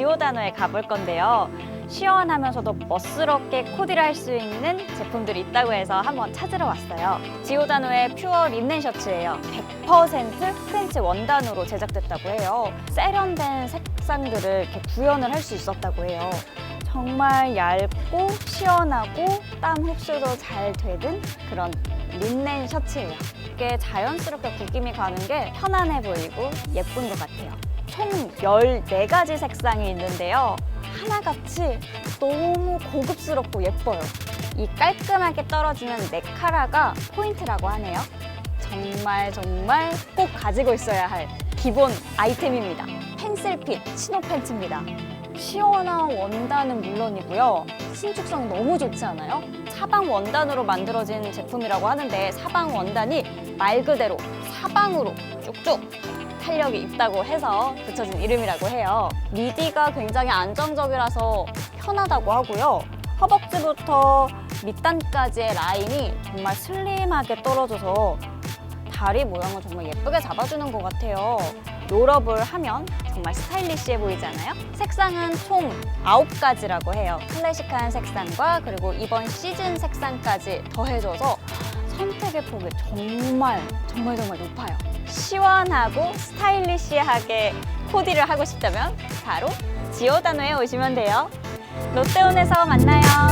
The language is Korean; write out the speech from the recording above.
지오다노에 가볼 건데요. 시원하면서도 멋스럽게 코디를 할 수 있는 제품들이 있다고 해서 한번 찾으러 왔어요. 지오다노의 퓨어 린넨 셔츠예요. 100% 프렌치 원단으로 제작됐다고 해요. 세련된 색상들을 이렇게 구현을 할 수 있었다고 해요. 정말 얇고 시원하고 땀 흡수도 잘 되는 그런 린넨 셔츠예요. 이게 자연스럽게 구김이 가는 게 편안해 보이고 예쁜 것 같아요. 총 14가지 색상이 있는데요. 하나같이 너무 고급스럽고 예뻐요. 이 깔끔하게 떨어지는 네카라가 포인트라고 하네요. 정말 정말 꼭 가지고 있어야 할 기본 아이템입니다. 펜슬핏 치노 팬츠입니다. 시원한 원단은 물론이고요. 신축성 너무 좋지 않아요? 사방 원단으로 만들어진 제품이라고 하는데 사방 원단이 말 그대로 사방으로 쭉쭉 탄력이 있다고 해서 붙여진 이름이라고 해요. 미디가 굉장히 안정적이라서 편하다고 하고요. 허벅지부터 밑단까지의 라인이 정말 슬림하게 떨어져서 다리 모양을 정말 예쁘게 잡아주는 것 같아요. 롤업을 하면 정말 스타일리시해 보이잖아요. 색상은 총 9가지라고 해요. 클래식한 색상과 그리고 이번 시즌 색상까지 더해져서 선택의 폭이 정말 정말 정말 높아요. 시원하고 스타일리시하게 코디를 하고 싶다면 바로 지오다노에 오시면 돼요. 롯데온에서 만나요.